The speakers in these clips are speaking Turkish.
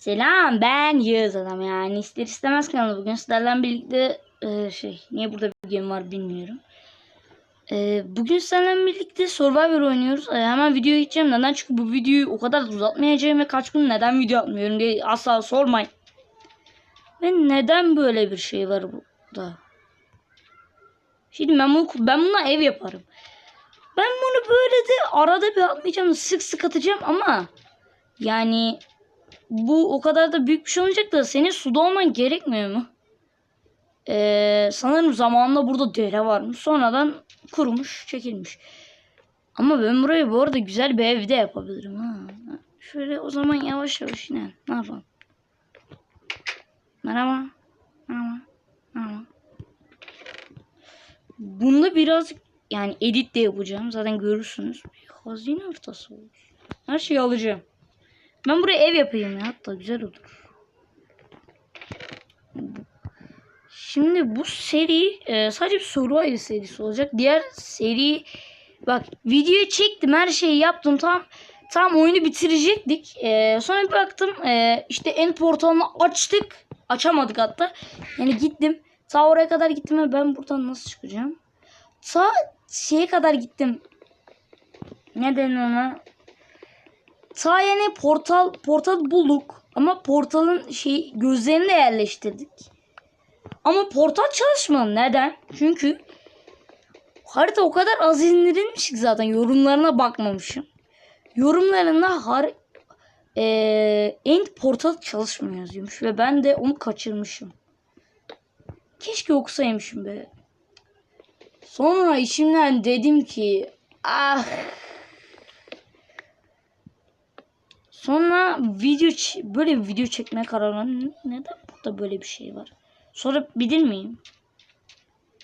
Selam ben Yağız adam yani ister istemez kanalı bugün sizlerle birlikte e, şey niye burada bir game var bilmiyorum. E, bugün sizlerle birlikte Survivor oynuyoruz. E, hemen videoya geçeceğim. Neden? Çünkü bu videoyu o kadar uzatmayacağım ve kaç gün neden video atmıyorum diye asla sormayın. Ve neden böyle bir şey var burada? Şimdi ben, bunu, ben buna ev yaparım. Ben bunu böyle de arada bir atmayacağım. Sık sık atacağım ama yani bu o kadar da büyük bir şey olmayacak da senin suda olman gerekmiyor mu? Ee, sanırım zamanında burada dere varmış. Sonradan kurumuş, çekilmiş. Ama ben burayı bu arada güzel bir evde yapabilirim. Ha. Şöyle o zaman yavaş yavaş yine. Ne yapalım? Merhaba. Merhaba. Merhaba. Bunda birazcık yani edit de yapacağım. Zaten görürsünüz. Bir hazine haritası olur. Her şeyi alacağım. Ben buraya ev yapayım ya. Hatta güzel olur. Şimdi bu seri e, sadece bir Survivor serisi olacak. Diğer seri bak videoyu çektim her şeyi yaptım tam tam oyunu bitirecektik. E, sonra bir baktım e, işte end portalını açtık. Açamadık hatta. Yani gittim. Ta oraya kadar gittim ve ben buradan nasıl çıkacağım? Ta şeye kadar gittim. Ne denir ona? Ta yani portal portal bulduk ama portalın şey gözlerini de yerleştirdik. Ama portal çalışmadı. Neden? Çünkü harita o kadar az indirilmiş ki zaten yorumlarına bakmamışım. Yorumlarında har ee, end portal çalışmıyor yazıyormuş ve ben de onu kaçırmışım. Keşke okusaymışım be. Sonra içimden dedim ki ah Sonra video böyle bir video çekmeye karar verdim. Neden burada böyle bir şey var? Sonra bilir miyim?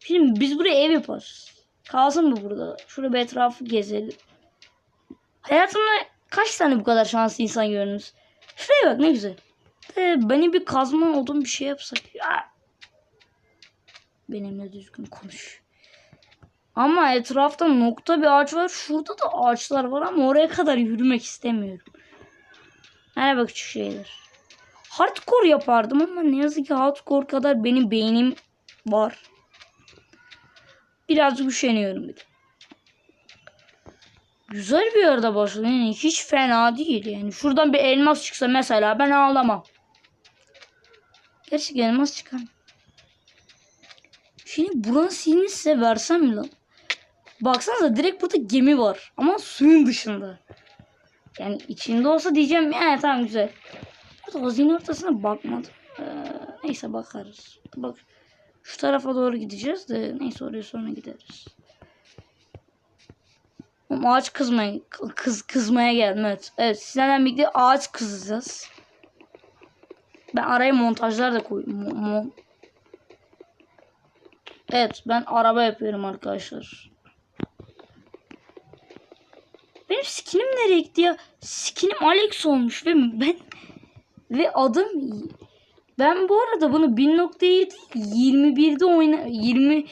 Şimdi biz buraya ev yaparız. Kalsın mı burada? Şurada bir etrafı gezelim. Hayatımda kaç tane bu kadar şanslı insan gördünüz? Şuraya bak ne güzel. Ee, benim bir kazma olduğum bir şey yapsak. Ya. Benimle düzgün konuş. Ama etrafta nokta bir ağaç var. Şurada da ağaçlar var ama oraya kadar yürümek istemiyorum. Merhaba küçük şeyler. Hardcore yapardım ama ne yazık ki hardcore kadar benim beynim var. Birazcık üşeniyorum bir de. Güzel bir yerde başladı. Yani hiç fena değil yani. Şuradan bir elmas çıksa mesela ben ağlamam. Gerçek elmas çıkar. Şimdi buranın silini size versem mi lan? Baksanıza direkt burada gemi var. Ama suyun dışında. Yani içinde olsa diyeceğim yani tamam güzel. Burada hazine ortasına bakmadım. Ee, neyse bakarız. Bak şu tarafa doğru gideceğiz de neyse oraya sonra gideriz. Oğlum ağaç kızmaya kız kızmaya geldim evet. Evet sizlerle birlikte ağaç kızacağız. Ben araya montajlar da mo- evet ben araba yapıyorum arkadaşlar. Benim skinim nereye gitti ya? Skinim Alex olmuş ve ben ve adım ben bu arada bunu 1.7 21'de oyna 20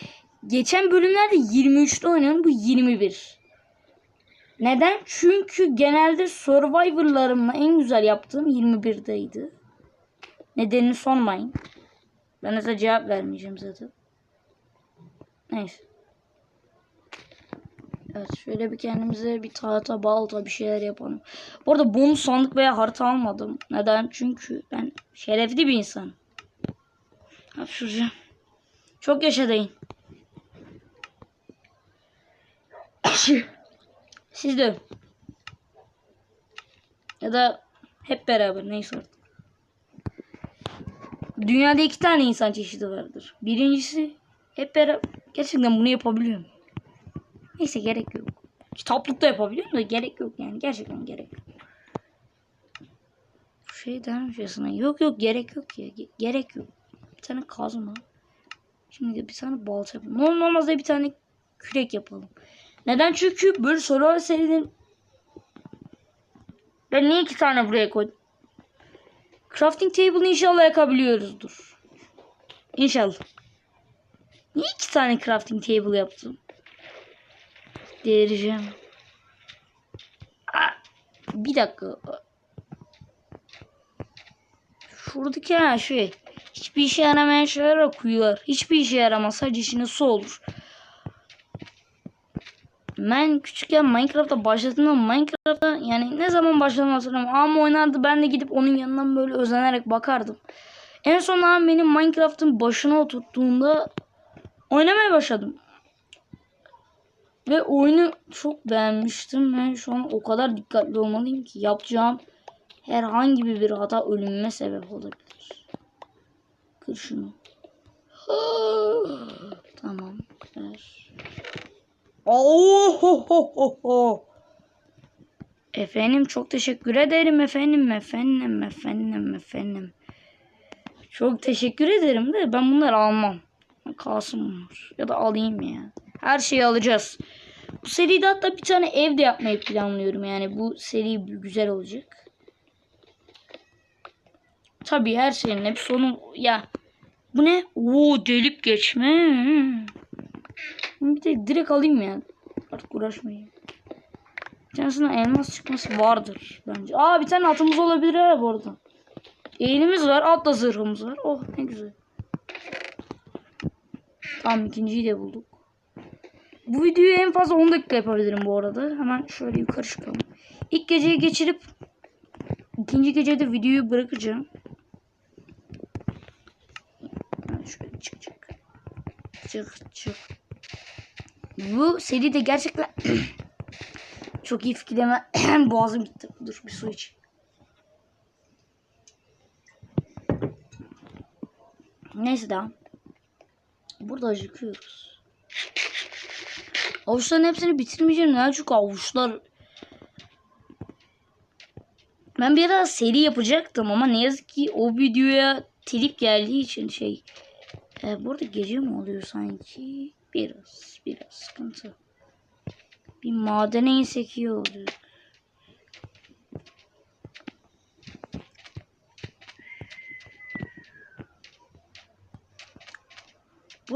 geçen bölümlerde 23'te oynuyorum bu 21. Neden? Çünkü genelde Survivor'larımla en güzel yaptığım 21'deydi. Nedenini sormayın. Ben size cevap vermeyeceğim zaten. Neyse. Evet şöyle bir kendimize bir tahta balta bir şeyler yapalım. Bu arada bonus sandık veya harita almadım. Neden? Çünkü ben şerefli bir insanım. Hapşuracağım. Çok yaşa deyin. Siz de. Ya da hep beraber neyse artık. Dünyada iki tane insan çeşidi vardır. Birincisi hep beraber gerçekten bunu yapabiliyorum. Neyse gerek yok. Kitaplıkta yapabiliyorum da gerek yok yani. Gerçekten gerek yok. Şey dermişçesine. Yok yok gerek yok ya. Ge- gerek yok. Bir tane kazma. Şimdi de bir tane balta yapalım. Ne olmaz bir tane kürek yapalım. Neden? Çünkü böyle sorular serinin ben niye iki tane buraya koydum? Crafting table inşallah yakabiliyoruzdur. İnşallah. Niye iki tane crafting table yaptım? Delireceğim. Aa, bir dakika. şuradaki her şey. Hiçbir işe yaramayan şeyler okuyorlar. Hiçbir işe yaramaz. Sadece işine su olur. Ben küçükken Minecraft'a başladığımda Minecraft'a yani ne zaman başladığımı hatırlamıyorum. Ama oynardı ben de gidip onun yanından böyle özenerek bakardım. En son ağam benim Minecraft'ın başına oturttuğunda oynamaya başladım. Ve oyunu çok beğenmiştim ve şu an o kadar dikkatli olmalıyım ki yapacağım herhangi bir hata ölümüme sebep olabilir. Kır şunu. tamam. Ver. Oh, Efendim çok teşekkür ederim efendim efendim efendim efendim. Çok teşekkür ederim de ben bunları almam. Kalsın bunlar. Ya da alayım ya. Her şeyi alacağız. Bu seride hatta bir tane ev de yapmayı planlıyorum. Yani bu seri güzel olacak. Tabii her şeyin hep sonu ya. Bu ne? Oo delip geçme. Bir de direkt alayım ya. Artık uğraşmayayım. Bir tanesine elmas çıkması vardır bence. Aa bir tane atımız olabilir ha bu arada. Eğilimiz var. Atla zırhımız var. Oh ne güzel. Tamam ikinciyi de bulduk. Bu videoyu en fazla 10 dakika yapabilirim bu arada. Hemen şöyle yukarı çıkalım. İlk geceyi geçirip ikinci gecede videoyu bırakacağım. Şöyle çıkacak. Çık çık. Bu seri de gerçekten çok iyi fikrime boğazım gitti. Dur bir su iç. Neyse daha. Burada acıkıyoruz. Avuçların hepsini bitirmeyeceğim. Ne çünkü avuçlar ben bir ara seri yapacaktım ama ne yazık ki o videoya telif geldiği için şey e, burada gece mi oluyor sanki? Biraz biraz sıkıntı. Bir madene insek iyi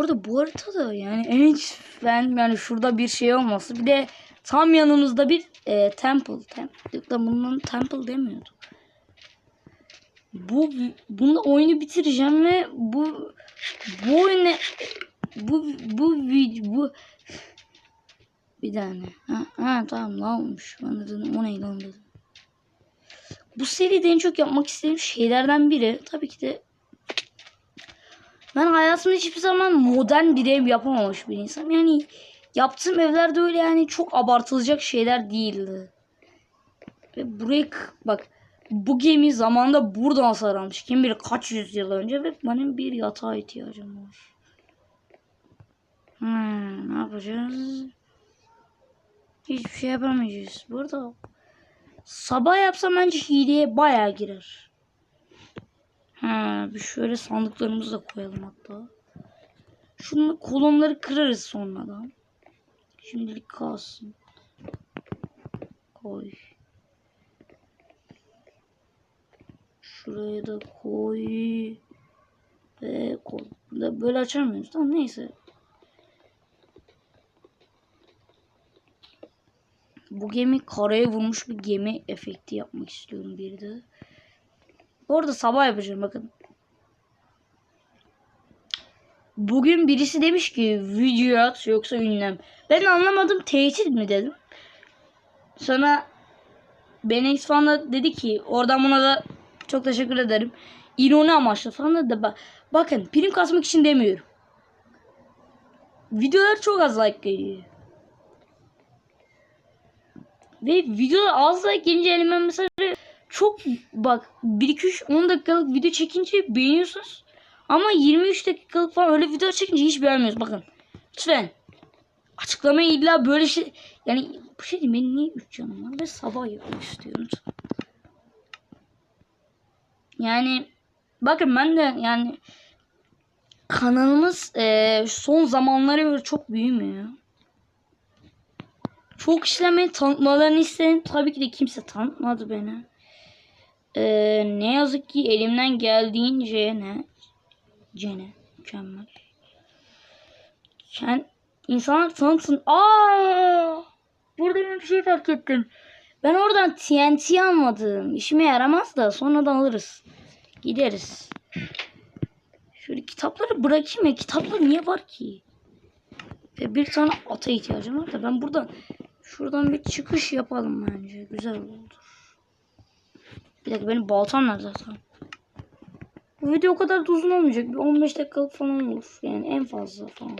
olacak. Burada bu haritada yani en ben yani şurada bir şey olması bir de tam yanımızda bir e, temple. Temple da bunun temple demiyordu. Bu bunu oyunu bitireceğim ve bu bu oyunu bu bu bu, bu bir tane. Ha, ha tamam ne olmuş? Ben dedim o ne lan dedim. Bu seride en çok yapmak istediğim şeylerden biri tabii ki de ben hayatımda hiçbir zaman modern bir ev yapamamış bir insan. Yani yaptığım evlerde öyle yani çok abartılacak şeyler değildi. Ve burayı bak bu gemi zamanında buradan hasar almış. Kim bilir kaç yüzyıl önce ve benim bir yatağa ihtiyacım var. Hmm, ne yapacağız? Hiçbir şey yapamayacağız. Burada sabah yapsam bence hileye bayağı girer. Ha, şöyle sandıklarımızı da koyalım hatta. Şunu kolonları kırarız sonradan. Şimdilik kalsın. Koy. Şuraya da koy. Ve koy. Böyle açamıyoruz. Tamam neyse. Bu gemi karaya vurmuş bir gemi efekti yapmak istiyorum bir de. Bu arada sabah yapacağım bakın. Bugün birisi demiş ki video at yoksa ünlem. Ben anlamadım tehdit mi dedim. Sonra Benex falan dedi ki oradan buna da çok teşekkür ederim. İroni amaçlı falan da bak bakın prim kasmak için demiyorum. Videolar çok az like geliyor. Ve video az like gelince elime mesela çok bak 1 2 3 10 dakikalık video çekince beğeniyorsunuz. Ama 23 dakikalık falan öyle video çekince hiç beğenmiyoruz. Bakın. Lütfen. Açıklamayı illa böyle şey yani bu şey değil benim niye 3 canım var ve sabah yapmak istiyorum. Yani bakın ben de yani kanalımız e, son zamanlara göre çok büyümüyor. Çok işlemeyi tanıtmalarını istedim. Tabii ki de kimse tanıtmadı beni. Ee, ne yazık ki elimden geldiğince ne? Cene. Mükemmel. Sen insanlar tanıtsın. Aa! Burada bir şey fark ettim. Ben oradan TNT almadım. İşime yaramaz da sonradan alırız. Gideriz. Şöyle kitapları bırakayım ya. Kitaplar niye var ki? Ve bir tane ata ihtiyacım var da ben buradan şuradan bir çıkış yapalım bence. Güzel oldu. Bir dakika benim baltam nerede zaten? Bu video o kadar da uzun olmayacak. Bir 15 dakikalık falan olur. Yani en fazla falan.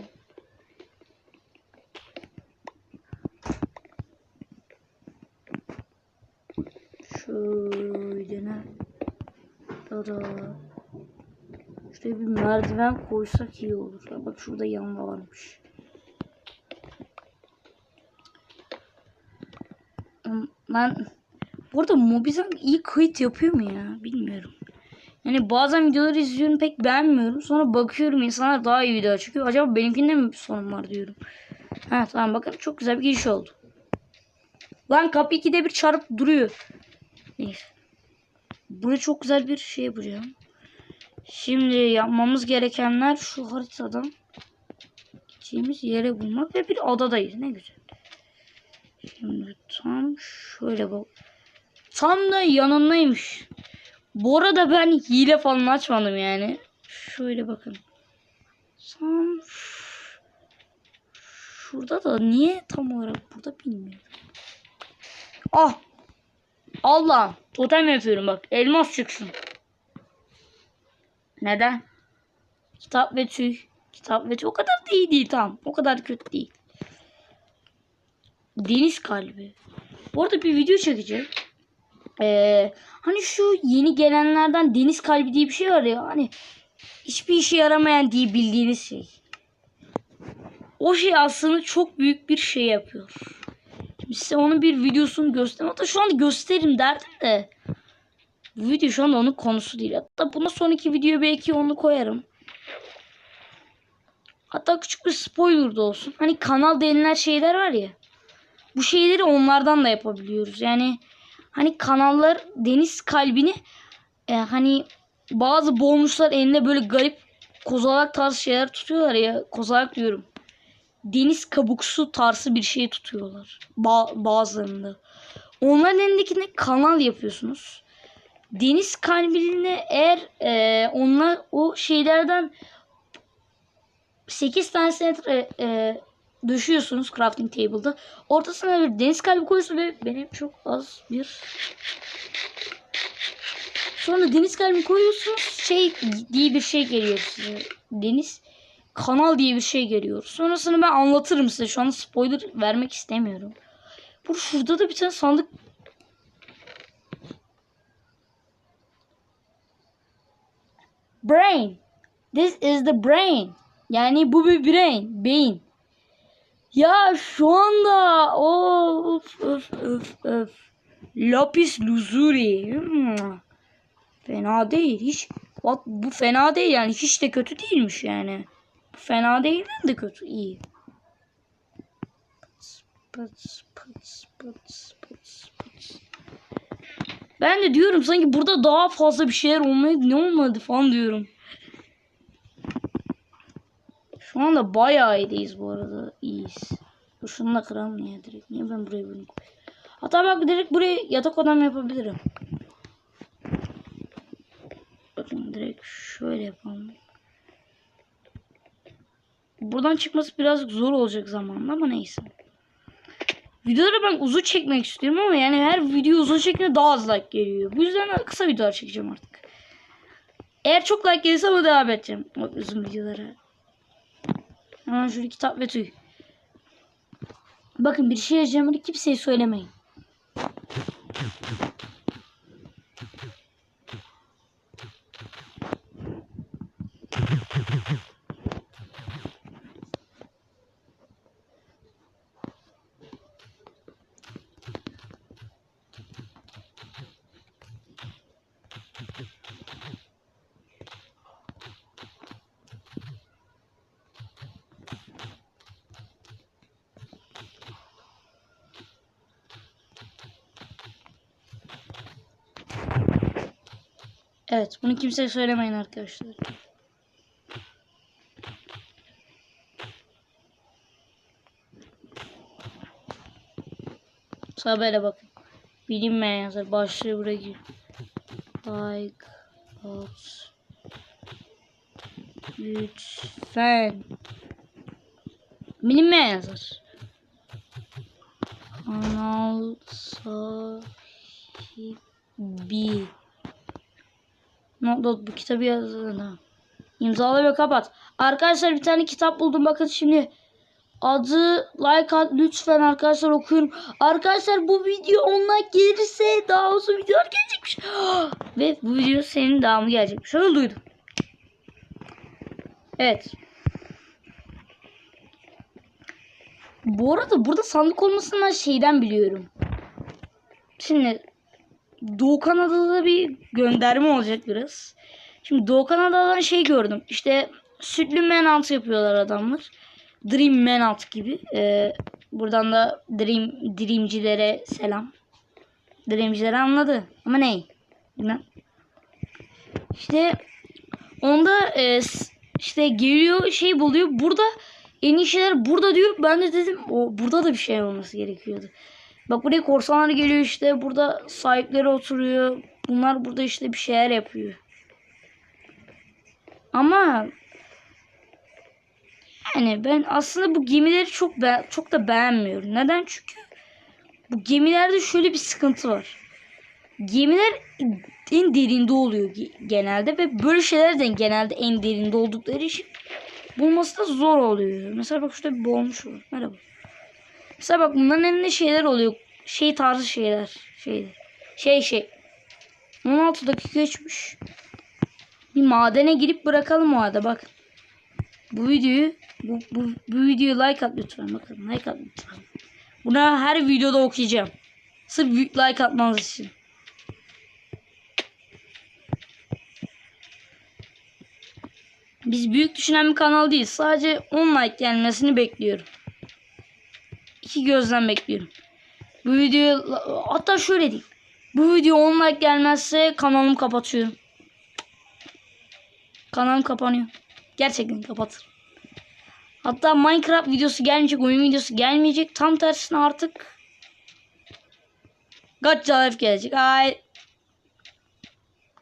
Şöyle ne? Tada. Şuraya bir merdiven koysak iyi olur. Ya bak şurada yanma varmış. Ben burada Mobizem iyi kayıt yapıyor mu ya? Bilmiyorum. Yani bazen videoları izliyorum pek beğenmiyorum. Sonra bakıyorum insanlar daha iyi video çıkıyor. Acaba benimkinde mi bir sorun var diyorum. Ha tamam bakın çok güzel bir giriş oldu. Lan kapı ikide bir çarpıp duruyor. Neyse. Buraya çok güzel bir şey yapacağım. Şimdi yapmamız gerekenler şu haritadan gideceğimiz yere bulmak ve bir adadayız. Ne güzel. Şimdi tam şöyle bak. Tam da yanındaymış. Bu arada ben hile falan açmadım yani. Şöyle bakın. Tam ş- şurada da niye tam olarak burada bilmiyorum. Ah. Allah. Totem yapıyorum bak. Elmas çıksın. Neden? Kitap ve tüy. Kitap ve tüy. O kadar da iyi değil tam. O kadar kötü değil. Deniz kalbi. Bu arada bir video çekeceğim. Ee, hani şu yeni gelenlerden deniz kalbi diye bir şey var ya. Hani hiçbir işe yaramayan diye bildiğiniz şey. O şey aslında çok büyük bir şey yapıyor. Şimdi size onun bir videosunu göstereyim. Hatta şu anda gösteririm derdim de. Bu video şu anda onun konusu değil. Hatta bundan sonraki videoya belki onu koyarım. Hatta küçük bir spoiler da olsun. Hani kanal denilen şeyler var ya. Bu şeyleri onlardan da yapabiliyoruz. Yani hani kanallar deniz kalbini e, hani bazı boğmuşlar elinde böyle garip kozalak tarzı şeyler tutuyorlar ya. Kozalak diyorum. Deniz kabuksu tarzı bir şey tutuyorlar. Ba- bazılarında. Onların elindekini kanal yapıyorsunuz. Deniz kalbine eğer e, onlar o şeylerden 8 tanesini e, e, düşüyorsunuz crafting table'da. Ortasına bir deniz kalbi koyuyorsun ve benim çok az bir Sonra deniz kalbi koyuyorsunuz. Şey diye bir şey geliyor size. Deniz kanal diye bir şey geliyor. Sonrasını ben anlatırım size. Şu an spoiler vermek istemiyorum. Bu şurada da bir tane sandık Brain. This is the brain. Yani bu bir brain. Beyin. Ya şu anda of öf öf öf. Lapis lazuli. Fena değil. Hiç bak bu fena değil yani. Hiç de kötü değilmiş yani. Bu fena değil de kötü. iyi. Pıts, pıts, pıts, pıts, pıts. Ben de diyorum sanki burada daha fazla bir şeyler olmayı ne olmadı falan diyorum. Şu anda bayağı iyiyiz bu arada. İyiyiz. Dur şunu da kıralım niye direkt. Niye ben buraya bunu? Hatta bak direkt buraya yatak odam yapabilirim. Bakın direkt şöyle yapalım. Buradan çıkması birazcık zor olacak zamanla ama neyse. Videoları ben uzun çekmek istiyorum ama yani her video uzun çektiğinde daha az like geliyor. Bu yüzden kısa videolar çekeceğim artık. Eğer çok like gelirse ama devam edeceğim. Uzun videolara. Şöyle kitap ve tüy. Bakın bir şey yazacağımı kimseye söylemeyin. Evet bunu kimseye söylemeyin arkadaşlar. Tabela bakın. Bilinmeyen yazar. Başlığı buraya gir. Like. at. Lütfen. Bilinmeyen yazar. Kanal sahibi. Not not bu kitabı yazın İmzala ve kapat. Arkadaşlar bir tane kitap buldum. Bakın şimdi adı like at lütfen arkadaşlar okuyun. Arkadaşlar bu video onunla gelirse daha uzun videolar gelecekmiş. ve bu video senin devamı gelecekmiş. Öyle duydum. Evet. Bu arada burada sandık olmasını ben şeyden biliyorum. Şimdi Doğu Kanada'da bir gönderme olacak biraz. Şimdi Doğu Kanada'dan şey gördüm. İşte sütlü menalt yapıyorlar adamlar. Dream menalt gibi. Ee, buradan da Dream Dreamcilere selam. Dreamciler anladı. Ama ne? Bilmem. İşte onda e, işte geliyor şey buluyor. Burada en şeyler burada diyor. Ben de dedim o burada da bir şey olması gerekiyordu. Bak buraya korsanlar geliyor işte. Burada sahipleri oturuyor. Bunlar burada işte bir şeyler yapıyor. Ama yani ben aslında bu gemileri çok be- çok da beğenmiyorum. Neden? Çünkü bu gemilerde şöyle bir sıkıntı var. Gemiler en derinde oluyor ge- genelde ve böyle şeyler de genelde en derinde oldukları için bulması da zor oluyor. Mesela bak şurada bir boğulmuş var. Merhaba. Mesela bak bunların elinde şeyler oluyor. Şey tarzı şeyler. Şeyler. Şey şey. 16 dakika geçmiş. Bir madene girip bırakalım o arada bak. Bu videoyu bu, bu, bu videoyu like at lütfen. Bakın like at lütfen. Buna her videoda okuyacağım. Sırf like atmanız için. Biz büyük düşünen bir kanal değil. Sadece 10 like gelmesini bekliyorum. İki gözden bekliyorum. Bu video hatta şöyle diyeyim. Bu video 10 like gelmezse kanalımı kapatıyorum. Kanalım kapanıyor. Gerçekten kapatır. Hatta Minecraft videosu gelmeyecek, oyun videosu gelmeyecek. Tam tersine artık Gacha Life gelecek. Ay.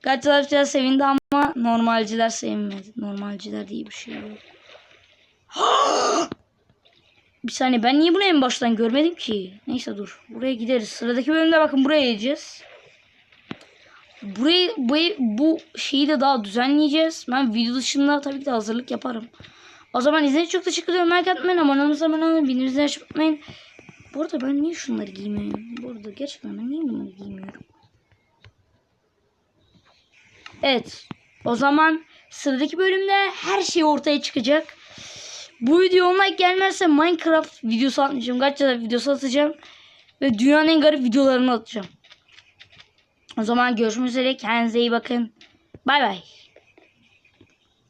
Gacha Life'ciler sevindi ama normalciler sevinmedi. Normalciler diye bir şey yok. bir saniye ben niye bunu en baştan görmedim ki? Neyse dur. Buraya gideriz. Sıradaki bölümde bakın buraya gideceğiz. Burayı bu, bu şeyi de daha düzenleyeceğiz. Ben video dışında tabii ki de hazırlık yaparım. O zaman izlediğiniz çok teşekkür ederim. Like atmayın, abone olmayı olmayı, bildirimleri açmayı unutmayın. Bu arada ben niye şunları giymiyorum? Bu arada gerçekten ben niye bunları giymiyorum? Evet. O zaman sıradaki bölümde her şey ortaya çıkacak. Bu video 10 like gelmezse Minecraft videosu atmayacağım. Gacha videosu atacağım. Ve dünyanın en garip videolarını atacağım. O zaman görüşmek üzere. Kendinize iyi bakın. Bay bay.